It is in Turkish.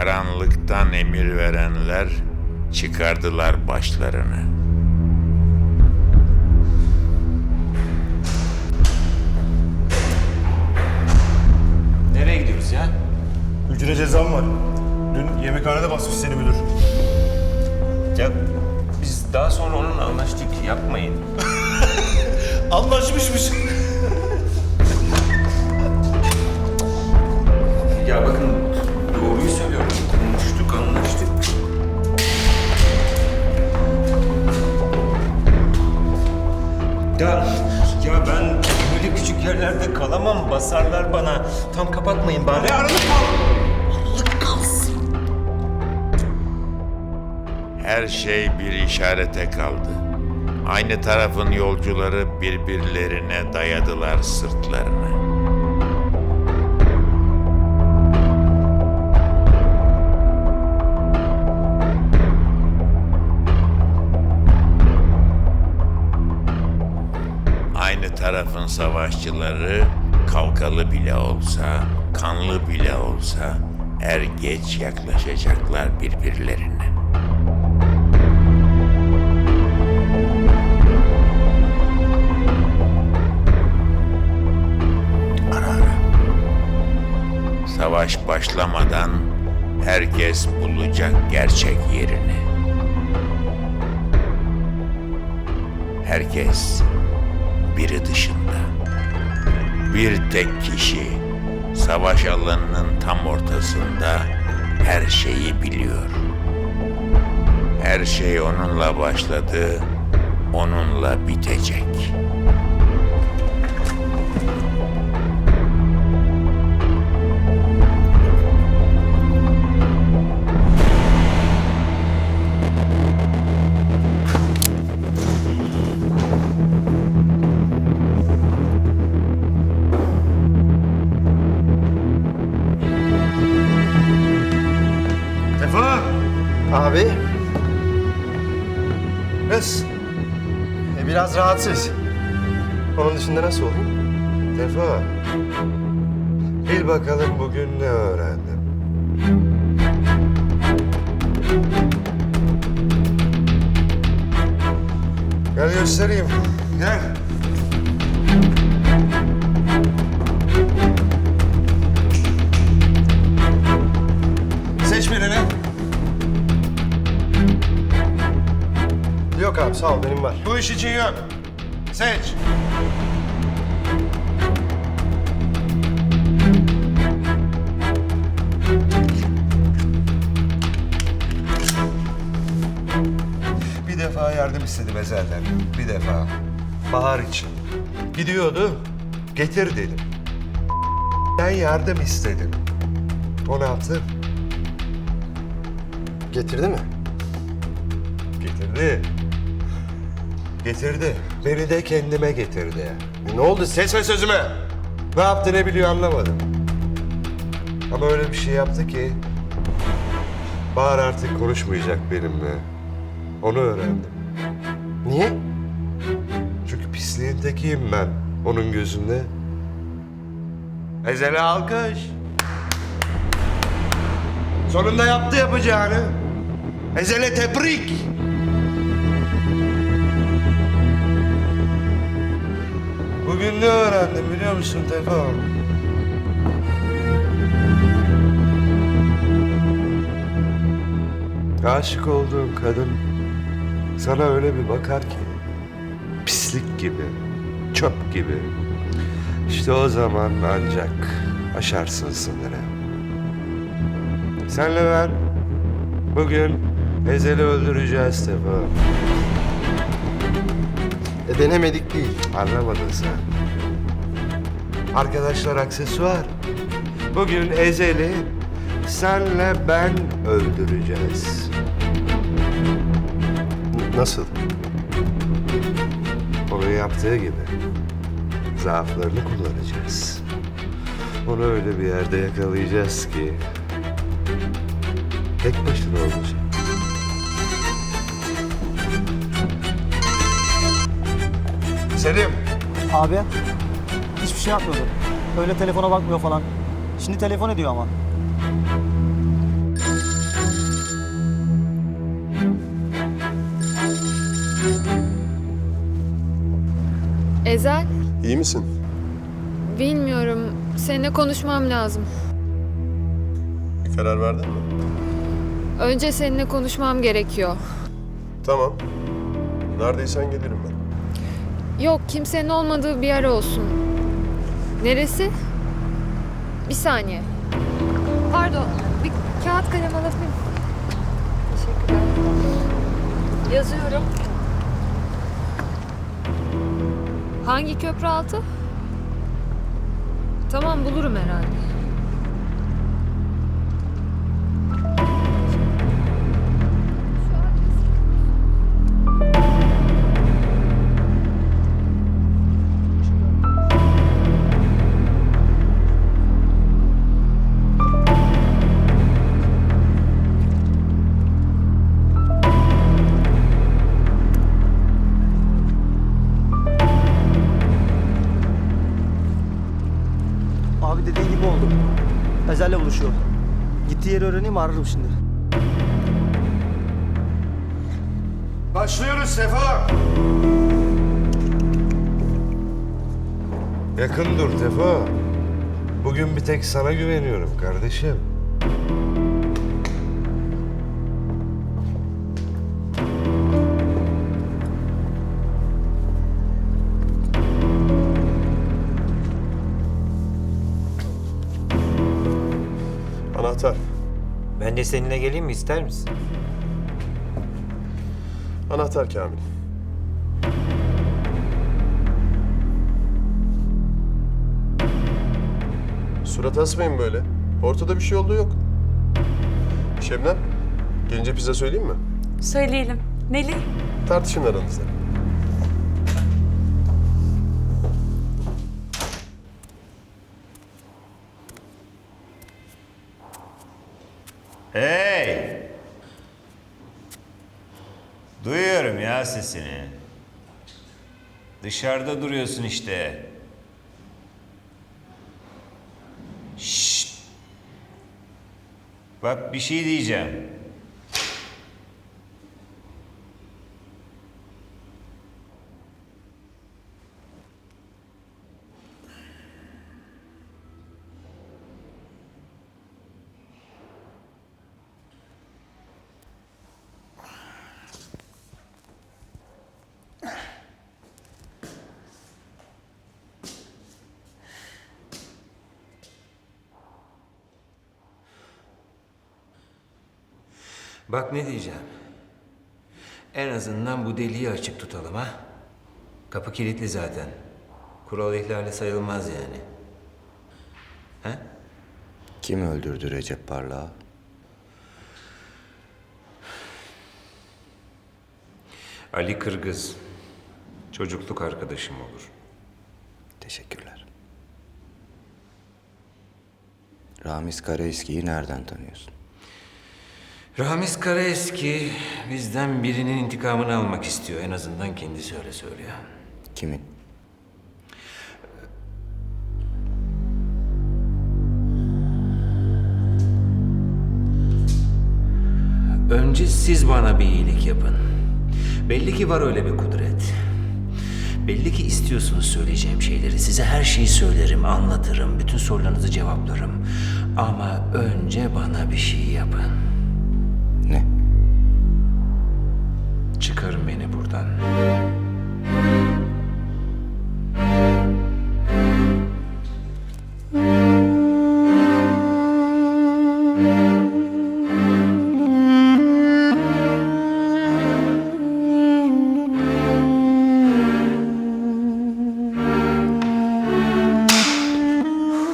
Karanlıktan emir verenler çıkardılar başlarını. Nereye gidiyoruz ya? Hücre cezam var. Dün yemekhanede basmış seni müdür. Ya biz daha sonra onunla anlaştık. Yapmayın. Anlaşmışmış. Ya bakın Ya, ya ben böyle küçük yerlerde kalamam. Basarlar bana. Tam kapatmayın bari. Aralık kal. Aralık kalsın. Her şey bir işarete kaldı. Aynı tarafın yolcuları birbirlerine dayadılar sırtlarını. Tarafın savaşçıları kavgalı bile olsa, kanlı bile olsa er geç yaklaşacaklar birbirlerine. Ara ara. Savaş başlamadan herkes bulacak gerçek yerini. Herkes biri dışında. Bir tek kişi savaş alanının tam ortasında her şeyi biliyor. Her şey onunla başladı, onunla bitecek. Biraz rahatsız. Onun dışında nasıl olayım? Tefa, bil bakalım bugün ne öğrendim. Gel göstereyim. Gel. Sağ ol benim var. Bu iş için yok. Seç. Bir defa yardım istedim Ezel'den. Bir defa. Bahar için. Gidiyordu. Getir dedim. Ben yardım istedim. O ne yaptı? Getirdi mi? Getirdi. Getirdi. Beni de kendime getirdi. E, ne oldu? Ses ve sözüme. Ne yaptı ne biliyor anlamadım. Ama öyle bir şey yaptı ki... Bahar artık konuşmayacak benimle. Onu öğrendim. Niye? Çünkü pisliğin tekiyim ben onun gözünde. Ezel'e alkış. Sonunda yaptı yapacağını. Ezel'e tebrik. Ne öğrendim biliyor musun Tefo? Aşık olduğun kadın sana öyle bir bakar ki pislik gibi, çöp gibi. İşte o zaman ancak aşarsın sınırı. Senle ben bugün Ezel'i öldüreceğiz Tefa. E, denemedik değil. Anlamadın sen. Arkadaşlar aksesuar. Bugün Ezel'i senle ben öldüreceğiz. Nasıl? Onun yaptığı gibi. Zaaflarını kullanacağız. Onu öyle bir yerde yakalayacağız ki... ...tek başına olacak. Selim. Abi hiçbir şey yapmıyordu. Öyle telefona bakmıyor falan. Şimdi telefon ediyor ama. Ezel, İyi misin? bilmiyorum. Seninle konuşmam lazım. Karar verdin mi? Önce seninle konuşmam gerekiyor. Tamam. Neredeysen gelirim ben. Yok, kimsenin olmadığı bir yer olsun. Neresi? Bir saniye. Pardon, bir kağıt kalem alabilir? Teşekkürler. Yazıyorum. Hangi köprü altı? Tamam bulurum herhalde. Dediğin gibi oldu. Ezel'le buluşuyor. Gittiği yeri öğreneyim ararım şimdi. Başlıyoruz Sefa. Yakın dur Sefa. Bugün bir tek sana güveniyorum kardeşim. Ben de seninle geleyim mi ister misin? Anahtar Kamil. Surat asmayın böyle. Ortada bir şey olduğu yok. Şebnem, gelince pizza söyleyeyim mi? Söyleyelim. Neli? Tartışın aranızda. Sesini. Dışarıda duruyorsun işte. Şşt! Bak bir şey diyeceğim. Bak ne diyeceğim. En azından bu deliği açık tutalım ha. Kapı kilitli zaten. Kural ihlali sayılmaz yani. Ha? Kim öldürdü Recep Parlak'ı? Ali Kırgız. Çocukluk arkadaşım olur. Teşekkürler. Ramiz Karaeski'yi nereden tanıyorsun? Ramiz Karaeski bizden birinin intikamını almak istiyor. En azından kendisi öyle söylüyor. Kimin? Önce siz bana bir iyilik yapın. Belli ki var öyle bir kudret. Belli ki istiyorsunuz söyleyeceğim şeyleri. Size her şeyi söylerim, anlatırım, bütün sorularınızı cevaplarım. Ama önce bana bir şey yapın.